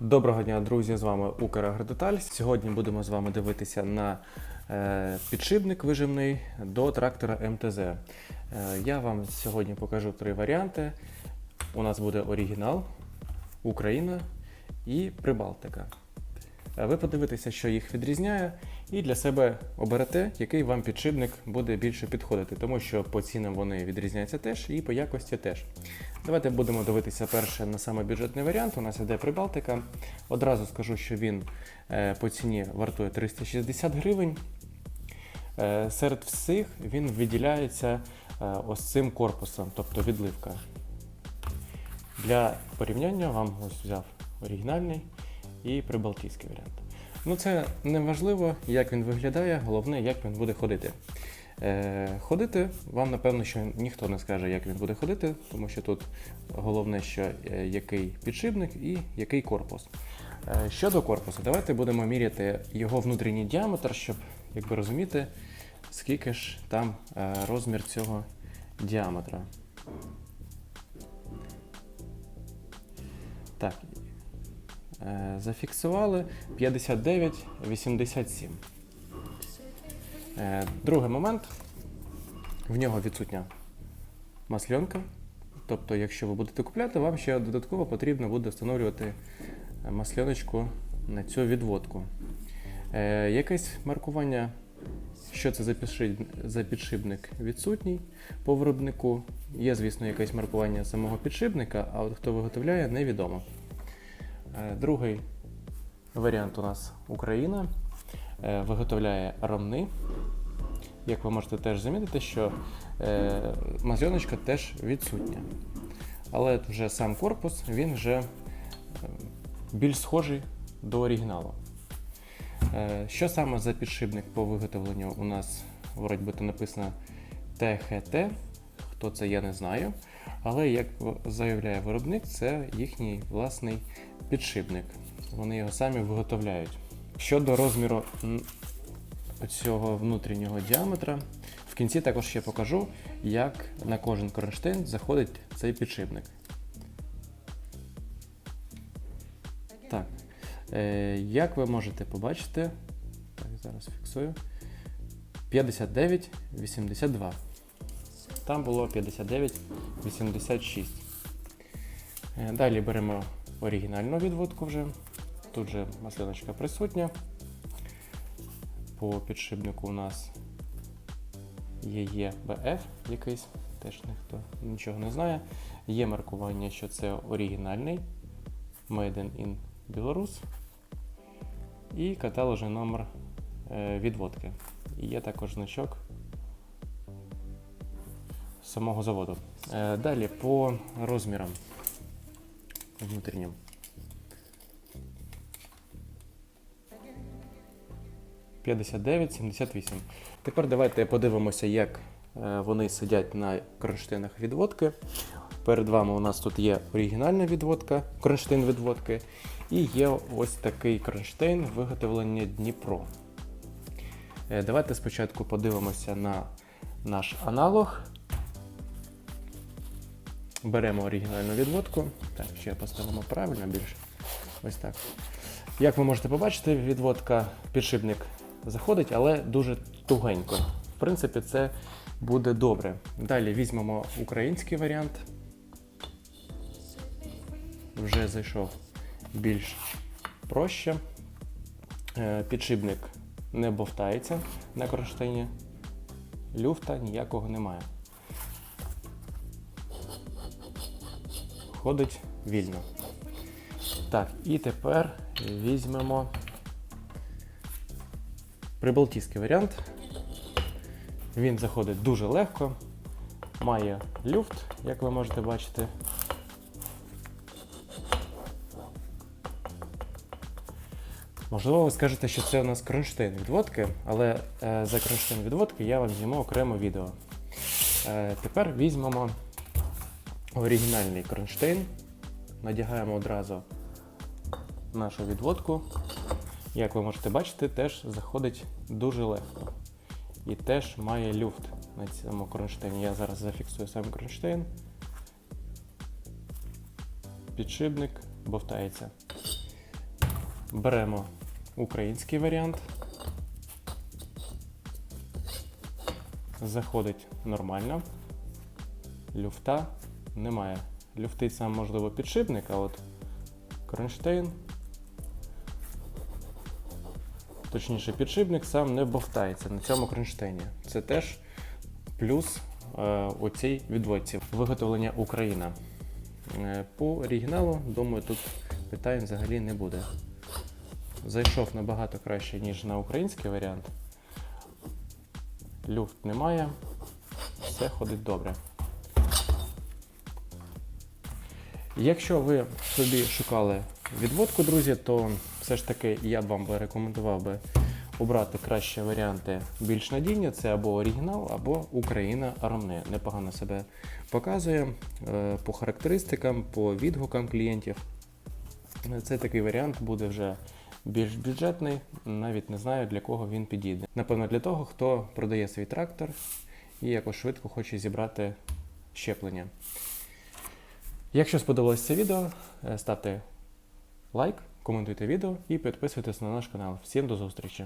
Доброго дня, друзі! З вами Украгродеталь. Сьогодні будемо з вами дивитися на е, підшипник вижимний до трактора МТЗ. Е, я вам сьогодні покажу три варіанти. У нас буде оригінал, Україна і Прибалтика. Е, Ви подивитеся, що їх відрізняє, і для себе оберете, який вам підшипник буде більше підходити, тому що по цінам вони відрізняються теж і по якості теж. Давайте будемо дивитися перше на саме бюджетний варіант. У нас іде Прибалтика. Одразу скажу, що він е, по ціні вартує 360 гривень. Е, Серед всіх він виділяється ось цим корпусом, тобто відливка. Для порівняння вам ось взяв оригінальний і прибалтійський варіант. Ну це не важливо, як він виглядає, головне, як він буде ходити. Е, ходити вам, напевно, що ніхто не скаже, як він буде ходити, тому що тут головне, що е, який підшипник і який корпус. Е, щодо корпусу, давайте будемо міряти його внутрішній діаметр, щоб якби розуміти, скільки ж там е, розмір цього діаметра. Так, Зафіксували 59,87. Е, Другий момент. В нього відсутня масльонка. Тобто, якщо ви будете купляти, вам ще додатково потрібно буде встановлювати масльоночку на цю відводку. Е, Якесь маркування, що це за підшипник відсутній по виробнику. Є, звісно, якесь маркування самого підшипника, а от хто виготовляє, невідомо. Е, Другий варіант у нас Україна. Е, Виготовляє ромни. Як ви можете теж замітити, що е, мазьоночка теж відсутня. Але вже сам корпус він вже більш схожий до оригіналу. Що саме за підшипник по виготовленню у нас вроді би написано ТХТ. Хто це, я не знаю. Але як заявляє виробник, це їхній власний підшипник. Вони його самі виготовляють. Щодо розміру цього внутрішнього діаметра, в кінці також ще покажу, як на кожен кронштейн заходить цей підшипник. Так, е, як ви можете побачити, так, зараз фіксую. 59,82. Там було 59,86. Е, Далі беремо оригінальну відводку вже. Тут же маслиночка присутня. По підшипнику у нас є ЄБФ якийсь, теж ніхто нічого не знає. Є маркування, що це оригінальний Made in Belarus. І каталожний номер е, відводки. І є також значок самого заводу. Е, Далі по розмірам внутрішнім. «59,78». Тепер давайте подивимося, як е, вони сидять на кронштейнах відводки. Перед вами у нас тут є оригінальна відводка, кронштейн відводки, і є ось такий кронштейн виготовлення Дніпро. Е, Давайте спочатку подивимося на наш аналог. Беремо оригінальну відводку. Так, ще поставимо правильно більше. Ось так. Як ви можете побачити, відводка підшипник заходить, але дуже тугенько. В принципі, це буде добре. Далі візьмемо український варіант. Вже зайшов більш проще. Е, Підшипник не бовтається на кронштейні. Люфта ніякого немає. Ходить вільно. Так, і тепер візьмемо прибалтійський варіант. Він заходить дуже легко, має люфт, як ви можете бачити. Можливо, ви скажете, що це у нас кронштейн відводки, але е, за кронштейн відводки я вам зніму окремо відео. Е, тепер візьмемо оригінальний кронштейн, надягаємо одразу нашу відводку. Як ви можете бачити, теж заходить дуже легко. І теж має люфт на цьому кронштейні. Я зараз зафіксую сам кронштейн. Підшипник бовтається. Беремо український варіант. Заходить нормально. Люфта немає. Люфти це можливо підшипник, а от кронштейн. Точніше, підшипник сам не бовтається на цьому кронштейні. Це теж плюс е, у цій відводці. Виготовлення Україна. Е, по оригіналу, думаю, тут питань взагалі не буде. Зайшов набагато краще, ніж на український варіант. Люфт немає, все ходить добре. Якщо ви собі шукали відводку, друзі, то все ж таки я б вам би рекомендував би обрати кращі варіанти більш надійні. Це або оригінал, або Україна Ромне. Непогано себе показує е, по характеристикам, по відгукам клієнтів. Це такий варіант буде вже більш бюджетний, навіть не знаю для кого він підійде. Напевно, для того, хто продає свій трактор і якось швидко хоче зібрати щеплення. Якщо сподобалось це відео, е, ставте лайк, коментуйте відео і підписуйтесь на наш канал. Всім до зустрічі!